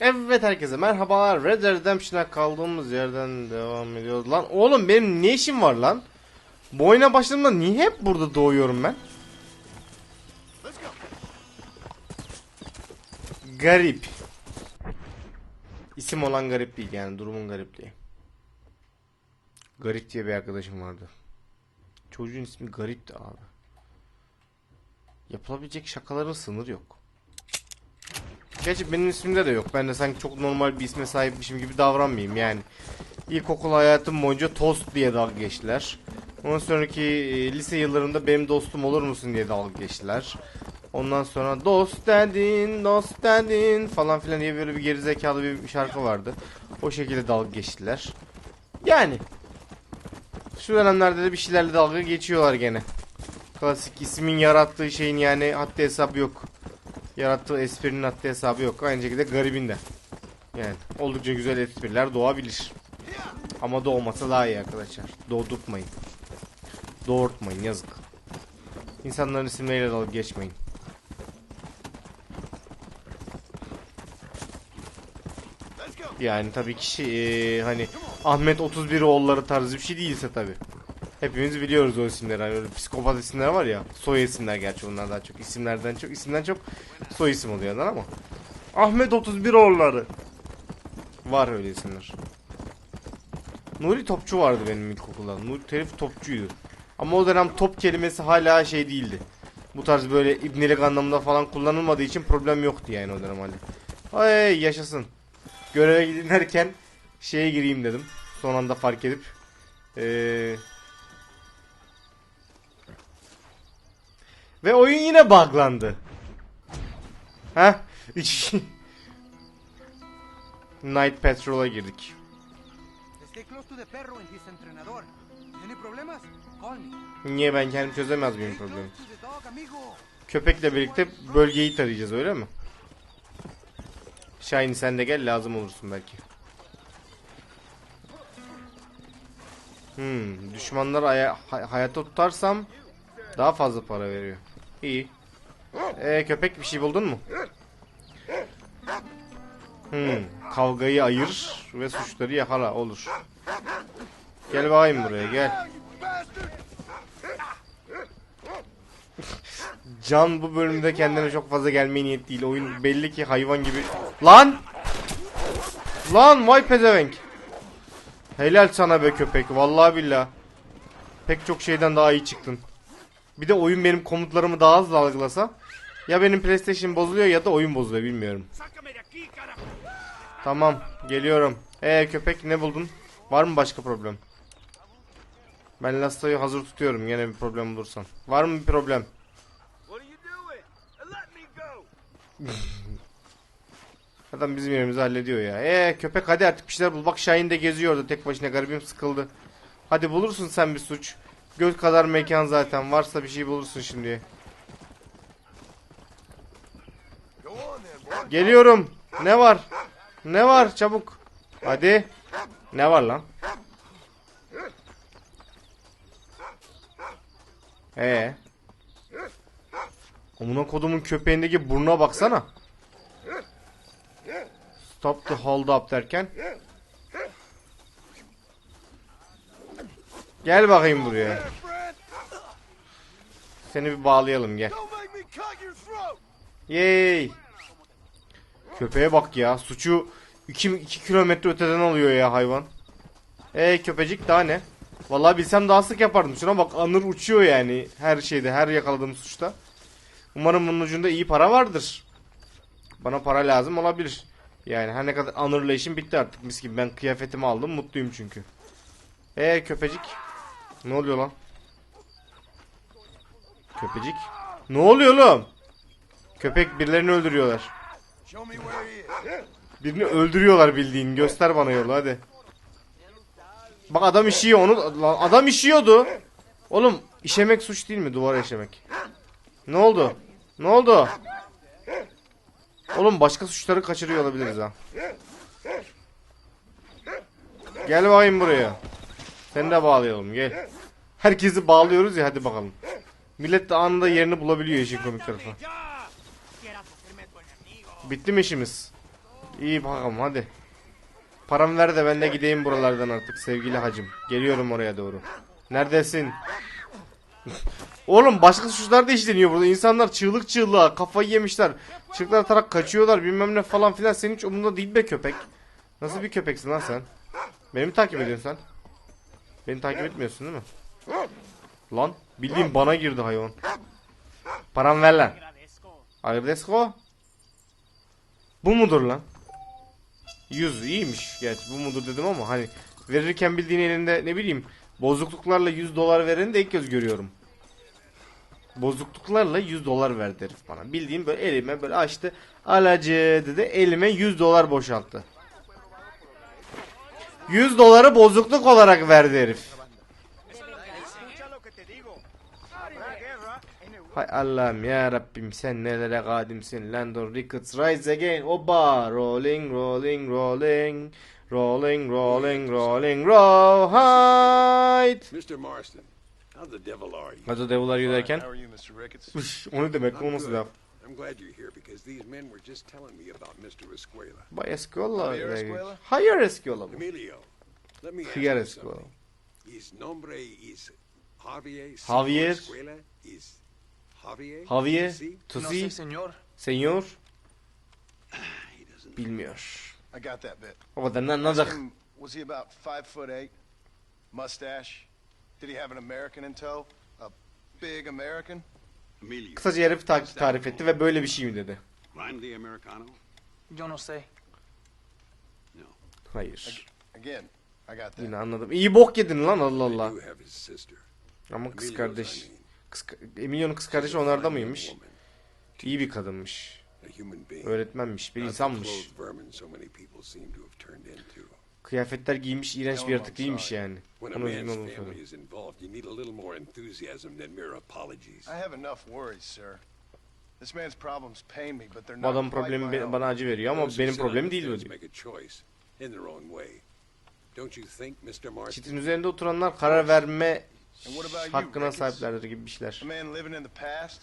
Evet herkese merhabalar. Red Dead Redemption'a kaldığımız yerden devam ediyoruz. Lan oğlum benim ne işim var lan? Bu oyuna başladığımda niye hep burada doğuyorum ben? Garip. İsim olan garip değil yani durumun garipliği. Garip diye bir arkadaşım vardı. Çocuğun ismi garipti abi. Yapılabilecek şakaların sınırı yok. Gerçi benim ismimde de yok. Ben de sanki çok normal bir isme sahipmişim gibi davranmayayım yani. İlkokul hayatım boyunca Tost diye dalga geçtiler. Ondan sonraki e, lise yıllarında benim dostum olur musun diye dalga geçtiler. Ondan sonra dost dedin, dost dedin falan filan diye böyle bir gerizekalı bir şarkı vardı. O şekilde dalga geçtiler. Yani şu dönemlerde de bir şeylerle dalga geçiyorlar gene. Klasik ismin yarattığı şeyin yani haddi hesabı yok. Yarattığı esprinin haddi hesabı yok. Aynı şekilde garibin de. Yani oldukça güzel espriler doğabilir. Ama doğmasa daha iyi arkadaşlar. Doğdurtmayın. Doğurtmayın yazık. İnsanların isimleriyle dalga geçmeyin. Yani tabii kişi eee, hani Ahmet 31 oğulları tarzı bir şey değilse tabii. Hepimiz biliyoruz o isimleri. Hani öyle psikopat isimler var ya. Soy isimler gerçi onlar daha çok. isimlerden çok. isimden çok soy isim oluyor lan ama. Ahmet 31 oğulları. Var öyle isimler. Nuri Topçu vardı benim ilkokulda. Nuri Terif Topçuydu. Ama o dönem top kelimesi hala şey değildi. Bu tarz böyle ibnelik anlamında falan kullanılmadığı için problem yoktu yani o dönem hala. Ay yaşasın. Göreve gidin şeye gireyim dedim. Son anda fark edip. Eee Ve oyun yine buglandı. Ha? Night Patrol'a girdik. Niye ben kendim çözemez miyim problemi? Köpekle birlikte bölgeyi tarayacağız öyle mi? Shiny sen de gel lazım olursun belki. Hmm, düşmanları hay- hayatta tutarsam daha fazla para veriyor. İyi. Ee, köpek bir şey buldun mu? Hmm, kavgayı ayır ve suçları yakala olur. Gel bakayım buraya gel. Can bu bölümde kendine çok fazla gelmeye niyet değil. Oyun belli ki hayvan gibi. Lan! Lan vay pezevenk. Helal sana be köpek. Vallahi billah. Pek çok şeyden daha iyi çıktın. Bir de oyun benim komutlarımı daha hızlı algılasa. Ya benim PlayStation bozuluyor ya da oyun bozuluyor bilmiyorum. Tamam geliyorum. Ee köpek ne buldun? Var mı başka problem? Ben Lasta'yı hazır tutuyorum yine bir problem bulursan. Var mı bir problem? Adam bizim yerimizi hallediyor ya. Ee köpek hadi artık bir şeyler bul. Bak Şahin de geziyor orada tek başına garibim sıkıldı. Hadi bulursun sen bir suç. Göz kadar mekan zaten. Varsa bir şey bulursun şimdi. Geliyorum. Ne var? Ne var? Çabuk. Hadi. Ne var lan? Ee. Amına kodumun köpeğindeki burnuna baksana. Stop the hold up derken. Gel bakayım buraya. Seni bir bağlayalım gel. Yay. Köpeğe bak ya. Suçu 2, 2 kilometre öteden alıyor ya hayvan. E köpecik daha ne? Vallahi bilsem daha sık yapardım. Şuna bak anır uçuyor yani her şeyde her yakaladığım suçta. Umarım bunun ucunda iyi para vardır. Bana para lazım olabilir. Yani her ne kadar anırla işim bitti artık mis gibi. Ben kıyafetimi aldım mutluyum çünkü. E köpecik. Ne oluyor lan? Köpecik. Ne oluyor oğlum? Köpek birilerini öldürüyorlar. Birini öldürüyorlar bildiğin. Göster bana yolu hadi. Bak adam işiyor onu. Lan adam işiyordu. Oğlum işemek suç değil mi? Duvara işemek. Ne oldu? Ne oldu? Oğlum başka suçları kaçırıyor olabiliriz ha. Gel bakayım buraya. Seni de bağlayalım gel. Herkesi bağlıyoruz ya hadi bakalım. Millet de anında yerini bulabiliyor işin komik tarafı. Bitti mi işimiz? İyi bakalım hadi. Paramı ver de ben de gideyim buralardan artık sevgili hacım. Geliyorum oraya doğru. Neredesin? Oğlum başka suçlar da işleniyor burada. İnsanlar çığlık çığlığa kafayı yemişler. Çığlıklar atarak kaçıyorlar bilmem ne falan filan. Senin hiç umurunda değil be köpek. Nasıl bir köpeksin lan sen? Beni mi takip ediyorsun sen? Beni takip etmiyorsun değil mi? Lan bildiğin bana girdi hayvan. Param ver lan. Agradezco. Bu mudur lan? 100 iyiymiş gerçi bu mudur dedim ama hani verirken bildiğin elinde ne bileyim bozukluklarla 100 dolar vereni de ilk kez görüyorum. Bozukluklarla 100 dolar verdi herif bana. Bildiğim böyle elime böyle açtı. Alacı dedi elime 100 dolar boşalttı. 100 doları bozukluk olarak verdi herif. Hay Allah'ım ya Rabbim sen nelere kadimsin Landon Ricketts rise again Oba rolling rolling rolling Rolling rolling rolling right Mr. Marston, how the devil are you? Hadi devler giderken How are you, O ne demek o I'm nasıl good. laf I'm glad you're here because these men were just telling me about Mr. Escuela. By Escola Javier Escuela? Hayır Escola? Emilio, let me ask Javier you Escuela something. His nombre is Javier. Señor Javier. Escuela is Javier. Javier See? to No see sé, señor. Senyor ah, He doesn't. bilmiyor I got that bit. O kadar ne Ask anladık him, was he about five foot eight? Mustache? Did he have an American in tow? A big American? Emilio, Kısaca herif ta- tarif etti ve böyle bir şey mi dedi. Hayır Again, I got that. Yine anladım İyi bok yedin lan Allah Allah. Ama kız kardeş kız, Emilio'nun kız kardeşi She's a onlarda fine mıymış? İyi bir kadınmış. Öğretmenmiş, bir insanmış. Kıyafetler giymiş, iğrenç bir yaratık değilmiş yani. When a Onu üzgün man's olduğunu family söyleyeyim. is involved, you need a little more enthusiasm than mere apologies. I have enough worries, sir. This man's problems pain me, but they're Bu not problemi be- bana acı veriyor ama benim problemim değil bu diyor. make a choice in their own way. Don't you think, Mr. Marston? Çitin üzerinde oturanlar karar verme hakkına sahiplerdir gibi bir şeyler. A man living in the past?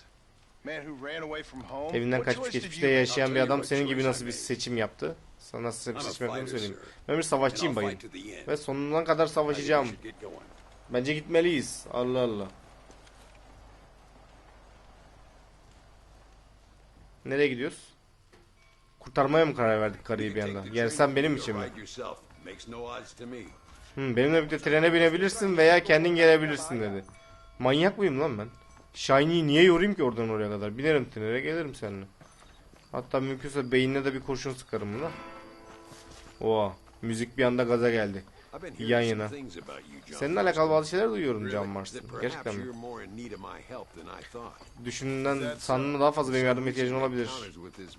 Evinden kaçmış geçmişte yaşayan bir adam senin gibi nasıl bir seçim yaptı. Sana nasıl bir seçim yaptığını söyleyeyim. Ben bir savaşçıyım bayım. Ve sonuna kadar savaşacağım. Bence gitmeliyiz. Allah Allah. Nereye gidiyoruz? Kurtarmaya mı karar verdik karıyı bir anda? Yani sen benim için mi? Hı, benimle birlikte trene binebilirsin veya kendin gelebilirsin dedi. Manyak mıyım lan ben? Shiny'yi niye yorayım ki oradan oraya kadar? Binerim trene gelirim seninle. Hatta mümkünse beynine de bir kurşun sıkarım buna. Oha. Müzik bir anda gaza geldi. Yan yana. Seninle alakalı bazı şeyler duyuyorum? Can Marston. Gerçekten mi? Düşündüğünden sandığımda daha fazla benim yardıma ihtiyacın olabilir.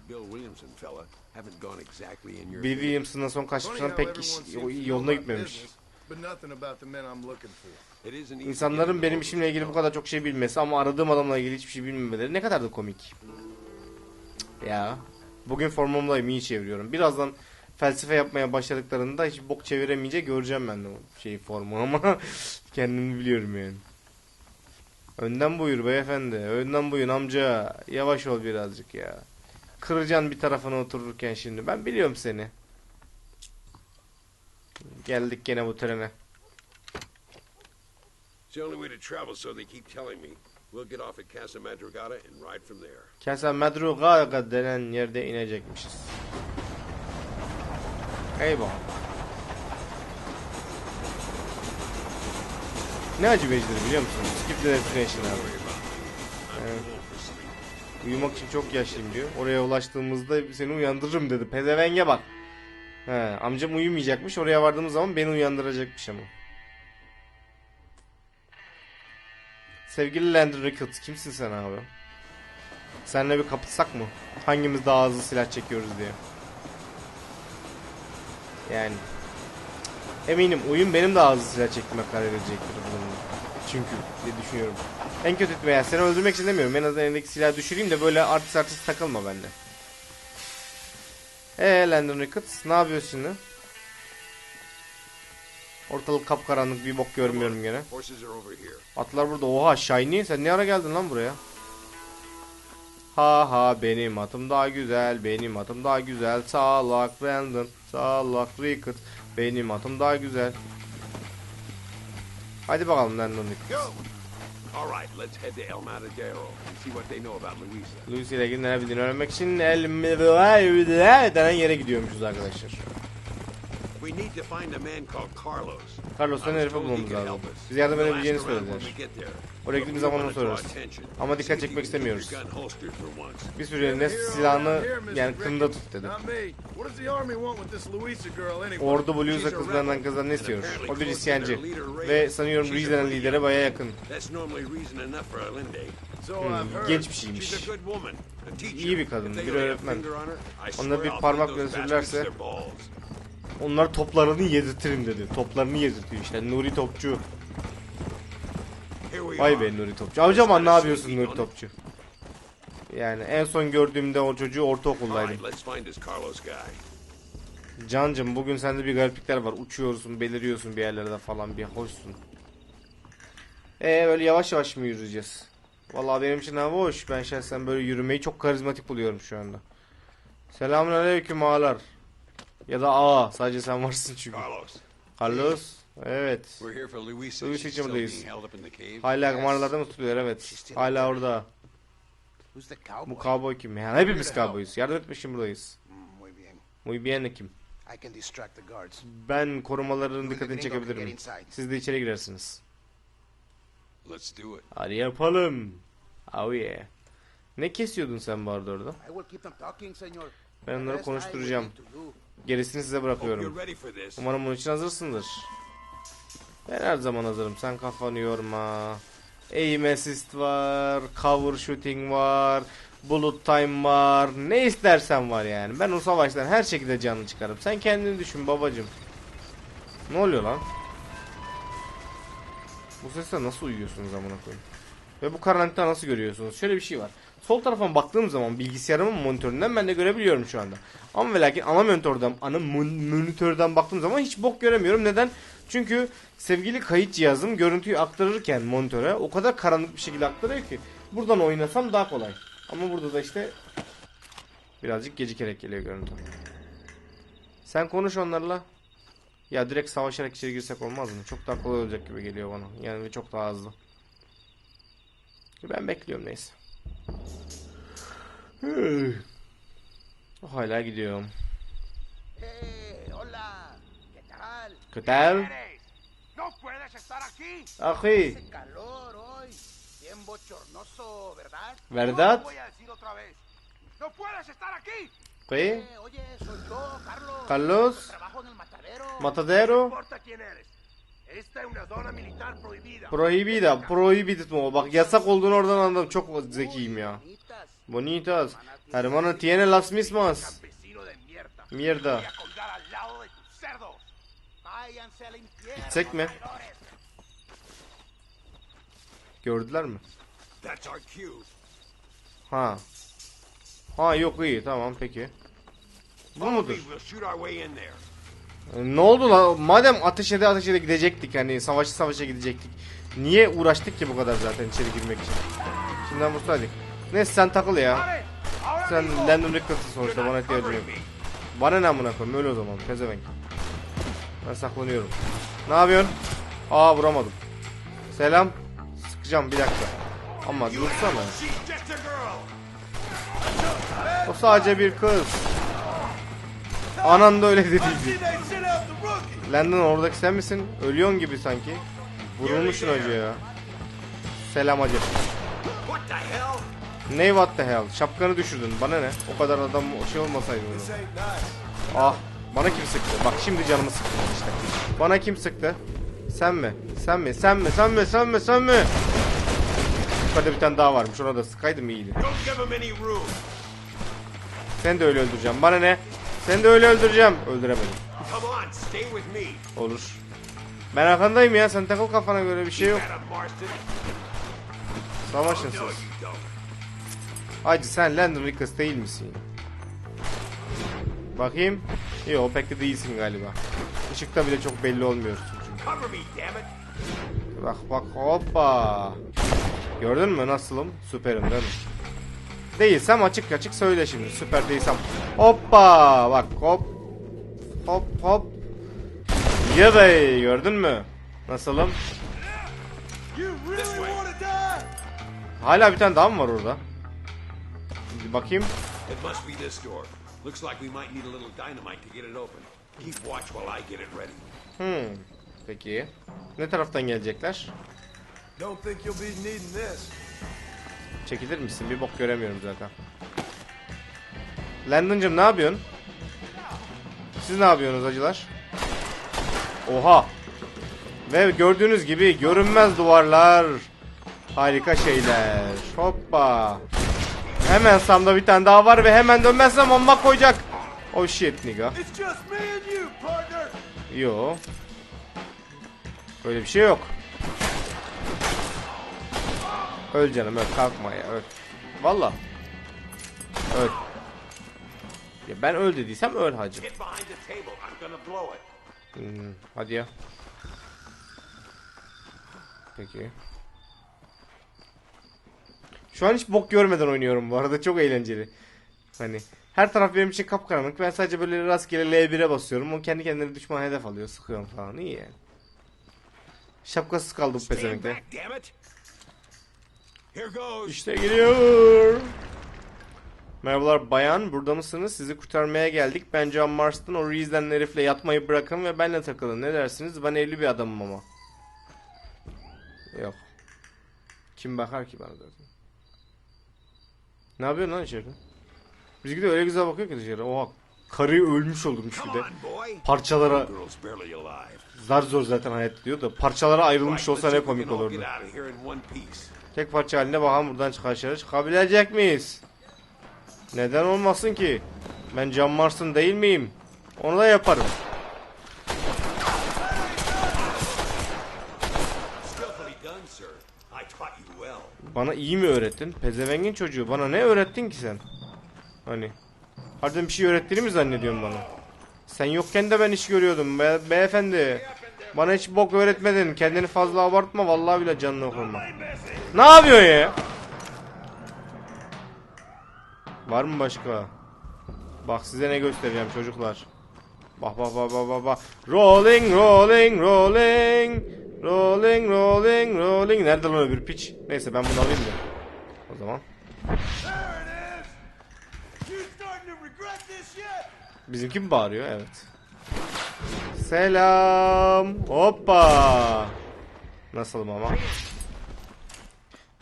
Bill Williamson fella haven't gone exactly in your Bill favor. Williamson'dan son kaçmıştan pek iş, yoluna gitmemiş. Business, But nothing about the men I'm looking for. It isn't easy İnsanların benim işimle ilgili bu kadar çok şey bilmesi ama aradığım adamla ilgili hiçbir şey bilmemeleri ne kadar da komik. Cık, Ya. Bugün formumdayım iyi çeviriyorum. Birazdan felsefe yapmaya başladıklarında hiç bok çeviremeyince göreceğim ben de o şeyi formu ama kendimi biliyorum yani. Önden buyur beyefendi. Önden buyur amca. Yavaş ol birazcık ya. Kıracaksın bir tarafına otururken şimdi. Ben biliyorum seni. Geldik gene bu trene. It's the only way to travel, so they keep telling me. We'll get off at Casa Madrugada and ride from there. Casa Madrugada denen yerde inecekmişiz. Eyvah. Ne acı beceri biliyor musun? Skip the destination abi. Evet. Uyumak için çok yaşlıyım diyor. Oraya ulaştığımızda seni uyandırırım dedi. Pezevenge bak. He, amcam uyumayacakmış. Oraya vardığımız zaman beni uyandıracakmış ama. Sevgili Landry Ricketts kimsin sen abi? Seninle bir kapışsak mı? Hangimiz daha hızlı silah çekiyoruz diye. Yani. Eminim oyun benim daha hızlı silah çektiğime karar verecektir bunun. Çünkü diye düşünüyorum. En kötü veya seni öldürmek için demiyorum. En azından elindeki silahı düşüreyim de böyle artist artist takılma bende. Eee Landon Ricketts ne yapıyorsun şimdi? Ortalık kapkaranlık bir bok görmüyorum gene. Atlar burada. Oha Shiny sen ne ara geldin lan buraya? Ha ha benim atım daha güzel, benim atım daha güzel. Salak Brandon, salak Rickard. Benim atım daha güzel. Hadi bakalım Landon Rickard. All right, let's head to El Matadero and see what they know about Luisa. Lucy ile ilgili ne bildiğini öğrenmek için El denen yere gidiyormuşuz arkadaşlar. We need to find a man called Carlos. Carlos I denen was herife told he bulmamız lazım. Bize yardım edebileceğini söylediler. we get there. Oraya gittiğimiz zaman we onu sorarız. Ama dikkat çekmek istemiyoruz. Bir süreliğine silahını yani kınında tut dedi. With this Luisa? Ordu kızlarından kızlar ne istiyor? O bir isyancı. Ve sanıyorum Reese denen lidere baya yakın. Heard. Genç bir şeymiş. İyi bir kadın, bir öğretmen. finger on her, I Ona bir swear I'll Onlar toplarını yedirtirim dedi. Toplarını yedirtiyor işte. Nuri Topçu. We Vay be Nuri Topçu. Amcaman ne yapıyorsun Nuri Topçu? Yani en son gördüğümde o çocuğu ortaokuldaydım. Cancım bugün sende bir gariplikler var. Uçuyorsun, beliriyorsun bir yerlerde falan bir hoşsun. Ee böyle yavaş yavaş mı yürüyeceğiz? Vallahi benim için hava hoş. Ben şahsen böyle yürümeyi çok karizmatik buluyorum şu anda. Selamünaleyküm ağalar. Ya da ağa. Sadece sen varsın çünkü. Carlos. Carlos. Evet. She's için buradayız. Hala mağaralarda mı tutuyor? Evet. Hala orada. Bu cowboy kim? Yani hepimiz cowboyuz. Yardım etmek için buradayız. Mm, muy bien. Kim? Ben korumaların dikkatini çekebilirim. Siz de içeri girersiniz. Hadi yapalım. Oh yeah. Ne kesiyordun sen bu arada orada? Ben onları konuşturacağım. Gerisini size bırakıyorum. Umarım bunun için hazırsındır. Ben her zaman hazırım. Sen kafanı yorma. Aim assist var, cover shooting var, bullet time var. Ne istersen var yani. Ben o savaştan her şekilde canlı çıkarım. Sen kendini düşün babacım. Ne oluyor lan? Bu sesle nasıl uyuyorsunuz amına koyayım? Ve bu karanlıkta nasıl görüyorsunuz? Şöyle bir şey var. Sol tarafa baktığım zaman bilgisayarımın monitöründen ben de görebiliyorum şu anda. Ama ve lakin ana monitörden, ana mon- monitörden baktığım zaman hiç bok göremiyorum. Neden? Çünkü sevgili kayıt cihazım görüntüyü aktarırken monitöre o kadar karanlık bir şekilde aktarıyor ki buradan oynasam daha kolay. Ama burada da işte birazcık gecikerek geliyor görüntü. Sen konuş onlarla. Ya direkt savaşarak içeri girsek olmaz mı? Çok daha kolay olacak gibi geliyor bana. Yani çok daha hızlı. Ben bekliyorum neyse. Hala gidiyorum. Hey, hola. ¿Qué tal? ¿Qué tal? ¡No puedes estar aquí! Ahi. Hace calor hoy. Bien bochornoso, ¿verdad? ¿Verdad? Lo voy a decir otra vez. ¡No puedes estar aquí! ¿Qué? Eh, oye, soy yo, Carlos. Carlos? Trabajo en el matadero. No Matadero? importa quién eres. Esta es una zona militar prohibida. Prohibida. Prohibited mu? Bak yasak olduğunu oradan anladım. Çok zekiyim ya. Bonitas. Hermano tiene las mismas. Mierda. Gitsek mi? Gördüler mi? Ha. Ha yok iyi tamam peki. Bu mudur? Ne oldu lan? Madem ateş ede ateş ede gidecektik hani savaşı savaşa gidecektik. Niye uğraştık ki bu kadar zaten içeri girmek için? Şimdiden vursaydık. Neyse sen takıl ya. ¡Pare! ¡Ahora Sen! Landon You're sonuçta bana ihtiyacın yok. Bana ne amına koyayım öyle o zaman pezevenk. Ben saklanıyorum. Ne yapıyorsun? Aa vuramadım. Selam. Sıkacağım bir dakika. Ama dursana. O sadece bir kız. Anan da öyle dediydi. Landon oradaki sen misin? Ölüyorsun gibi sanki. Vurulmuşsun acı ya. Selam acı. Ne what the hell? Şapkanı düşürdün. Bana ne? O kadar adam şey olmasaydı. Ah. Bana kim sıktı? Bak şimdi canımı sıktı işte. Bana kim sıktı? Sen mi? Sen mi? Sen mi? Sen mi? Sen mi? Sen mi? Yukarıda bir tane daha varmış. Ona da sıkaydım iyiydi. Seni de öyle öldüreceğim. Bana ne? Seni de öyle öldüreceğim. Öldüremedim. Olur. Ben arkandayım ya. Sen takıl kafana göre bir şey yok. Savaşın siz. Hacı sen Landon Ricketts değil misin? Bakayım. Yok pek de değilsin galiba. Işıkta bile çok belli it. Bak bak hoppa. Gördün mü nasılım? Süperim değil mi? Değilsem açık açık söyle şimdi. Süper değilsem. Hoppa bak hop. Hop hop. Ya bey gördün mü? Nasılım? Hala bir tane daha mı var orada? Bir bakayım. It must be this door. Looks like we might need a little dynamite to get it open. Keep watch while I get it ready. Hmm. Peki. Ne taraftan gelecekler? Don't think you'll be needing this. Çekilir misin? Bir bok göremiyorum zaten. Landon'cım ne yapıyorsun? Siz ne yapıyorsunuz acılar? Oha! Ve gördüğünüz gibi görünmez duvarlar. Harika şeyler. Hoppa. Hemen Sam'da bir tane daha var ve hemen dönmezsem bomba koyacak. Oh shit nigga. Yo. Böyle bir şey yok. Öl canım öl kalkma ya öl. Valla. Öl. Ya ben öl dediysem öl hacı. Hmm, hadi ya. Peki. Şu an hiç bok görmeden oynuyorum bu arada çok eğlenceli. Hani her taraf benim için kapkaranlık. Ben sadece böyle rastgele L1'e basıyorum. O kendi kendine düşman hedef alıyor. Sıkıyorum falan. İyi yani. Şapkasız kaldı bu Stand pezevenkte. İşte geliyor. Merhabalar bayan, burada mısınız? Sizi kurtarmaya geldik. Ben John Marston, o Reese'den herifle yatmayı bırakın ve benimle takılın. Ne dersiniz? Ben evli bir adamım ama. Yok. Kim bakar ki bana zaten? Ne yapıyorsun lan içeride? Bizimki de öyle güzel bakıyor ki dışarı. Oha. Karıyı ölmüş olurmuş bir de. Parçalara, zar zor zaten hayat diyor da parçalara ayrılmış olsa ne komik olurdu. Tek parça haline bakalım buradan çıkarışa çıkabilecek miyiz? Neden olmasın ki? Ben John Marston değil miyim? Onu da yaparım. Bana iyi mi öğrettin? Pezevengin çocuğu. Bana ne öğrettin ki sen? Hani? Harbiden bir şey öğrettiğini mi zannediyorsun bana? Sen yokken de ben iş görüyordum be beyefendi. Bana hiç bok öğretmedin. Kendini fazla abartma. Vallahi bile canını okurma. Ne yapıyorsun ya? Var mı başka? Bak size ne göstereceğim çocuklar. Bak bak bak bak bak bak. Rolling rolling rolling. Rolling rolling rolling. Nerede lan öbür piç? Neyse ben bunu alayım da. O zaman. Bizimki mi bağırıyor? Evet. Selam. Hoppa. Nasılım ama?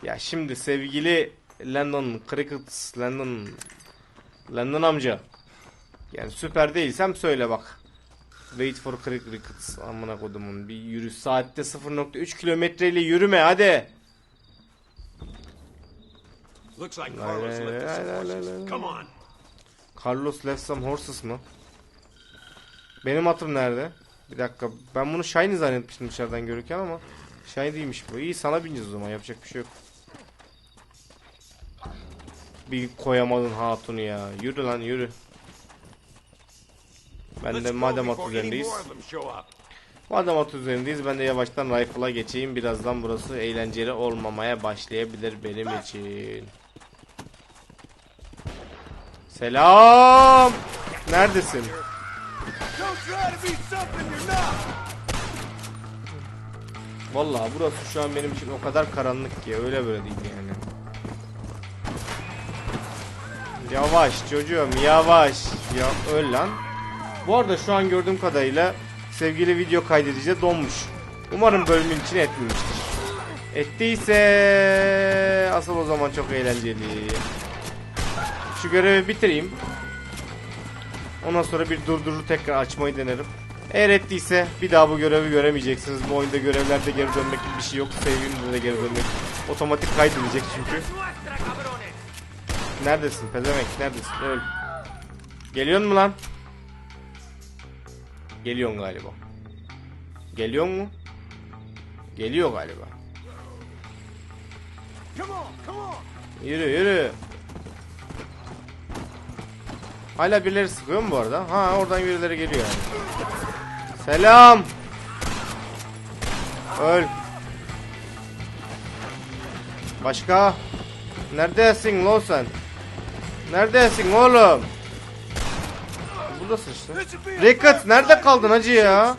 Ya şimdi sevgili Landon Cricket Landon Landon amca. Yani süper değilsem söyle bak. Wait for Cricket. Amına kodumun bir yürü saatte 0.3 kilometreyle yürüme hadi. Looks like Carlos left some horses. Come on. Carlos left some horses mı? Benim atım nerede? Bir dakika. Ben bunu Shiny zannetmiştim dışarıdan görürken ama Shiny değilmiş bu. İyi sana bineceğiz o zaman. Yapacak bir şey yok. Bir koyamadın hatunu ya. Yürü lan yürü. Ben de madem at üzerindeyiz. Madem at üzerindeyiz ben de yavaştan rifle'a geçeyim. Birazdan burası eğlenceli olmamaya başlayabilir benim için. Selam. Neredesin? Don't try to be something you're not. Vallahi burası şu an benim için o kadar karanlık ki öyle böyle değil yani. Yavaş çocuğum yavaş. Ya öl lan. Bu arada şu an gördüğüm kadarıyla sevgili video kaydedici donmuş. Umarım bölümün içine etmemiştir. Ettiyse asıl o zaman çok eğlenceli. Şu görevi bitireyim. Ondan sonra bir durdurur tekrar açmayı denerim. Eğer ettiyse bir daha bu görevi göremeyeceksiniz. Bu oyunda görevlerde geri dönmek gibi bir şey yok. Sevgimde de geri dönmek. Otomatik kaydedecek çünkü. Neredesin pezevenk neredesin? Öl. Geliyor mu lan? Geliyorsun galiba. Geliyor mu? Geliyor galiba. Yürü yürü. Hala birileri sıkıyor mu bu arada? Ha oradan birileri geliyor. Selam. Öl. Başka? Neredesin lo sen? Neredesin oğlum? Buradasın işte. Rickett nerede kaldın hacı ya?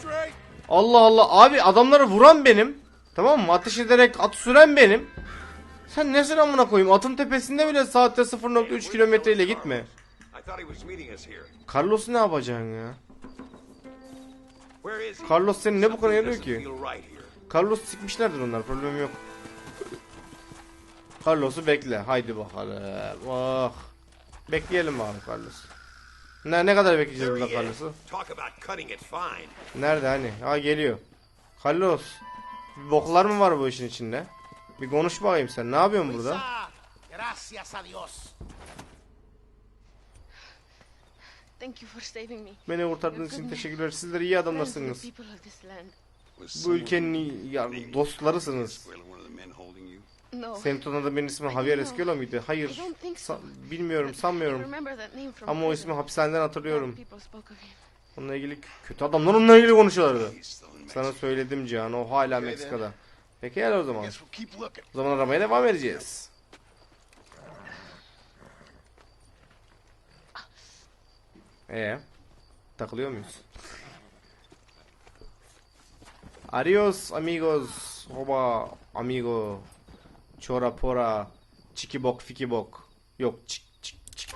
Allah Allah abi adamları vuran benim. Tamam mı? Ateş ederek at süren benim. Sen nesin amına koyayım? Atın tepesinde bile saatte 0.3 kilometre ile gitme. Carlos'u ne yapacaksın ya? Where is he? Carlos seni ne bu kadar yarıyor ki? Carlos sikmişlerdir onlar problem yok. Carlos'u bekle. Haydi bakalım. Oh. Bekleyelim abi Carlos. Ne ne kadar bekleyeceğiz burada. Carlos'u? Nerede hani? Ha geliyor. Carlos. bir Boklar mı var bu işin içinde? Bir konuş bakayım sen. Ne yapıyorsun burada? Gracias a Dios. Thank you for saving me. Beni kurtardığınız için teşekkürler. Sizler iyi adamlarsınız. Friends with the people of this land. Was Bu ülkenin ya, dostlarısınız. Senin tanıdığın benim ismim Javier Escuela mıydı? Hayır. Sa- bilmiyorum, sanmıyorum. Ama o ismi hapishaneden hatırlıyorum. Onunla ilgili kö- kötü adamlar onunla ilgili konuşuyorlardı. Sana söyledim Can o hala Meksika'da. Peki gel o zaman. O zaman aramaya devam edeceğiz. Ee, takılıyor muyuz? Adios amigos, hoba amigo, chora pora, çikibok fikibok. Yok, çik çik çik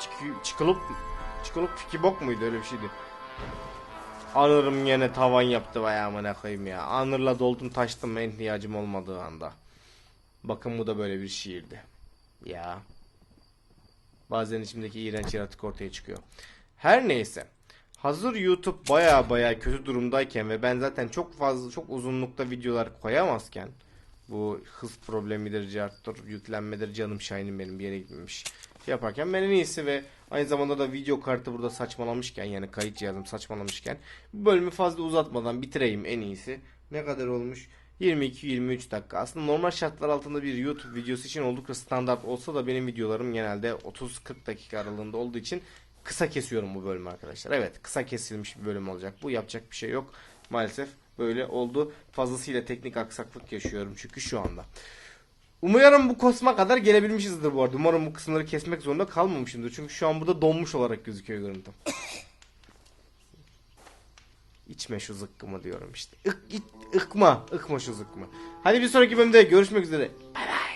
çik çikilup çikilup fikibok muydu öyle bir şeydi. Anırım yine tavan yaptı vay amına koyayım ya. Anırla doldum taştım en ihtiyacım olmadığı anda. Bakın bu da böyle bir şiirdi. Ya. Bazen içimdeki iğrenç yaratık ortaya çıkıyor. Her neyse. Hazır YouTube baya baya kötü durumdayken ve ben zaten çok fazla çok uzunlukta videolar koyamazken bu hız problemidir, carttır, yüklenmedir, canım şahinim benim bir yere gitmemiş. Yaparken ben en iyisi ve aynı zamanda da video kartı burada saçmalamışken yani kayıt cihazım saçmalamışken bu bölümü fazla uzatmadan bitireyim en iyisi. Ne kadar olmuş? 22-23 dakika. Aslında normal şartlar altında bir YouTube videosu için oldukça standart olsa da benim videolarım genelde 30-40 dakika aralığında olduğu için kısa kesiyorum bu bölümü arkadaşlar. Evet kısa kesilmiş bir bölüm olacak. Bu yapacak bir şey yok. Maalesef böyle oldu. Fazlasıyla teknik aksaklık yaşıyorum çünkü şu anda. Umarım bu kosma kadar gelebilmişizdir bu arada. Umarım bu kısımları kesmek zorunda kalmamışımdır. Çünkü şu an burada donmuş olarak gözüküyor görüntüm. İçme şu zıkkımı diyorum işte. Ik, ik, ıkma. ıkma şu zıkkımı. Hadi bir sonraki bölümde görüşmek üzere. Bay bay.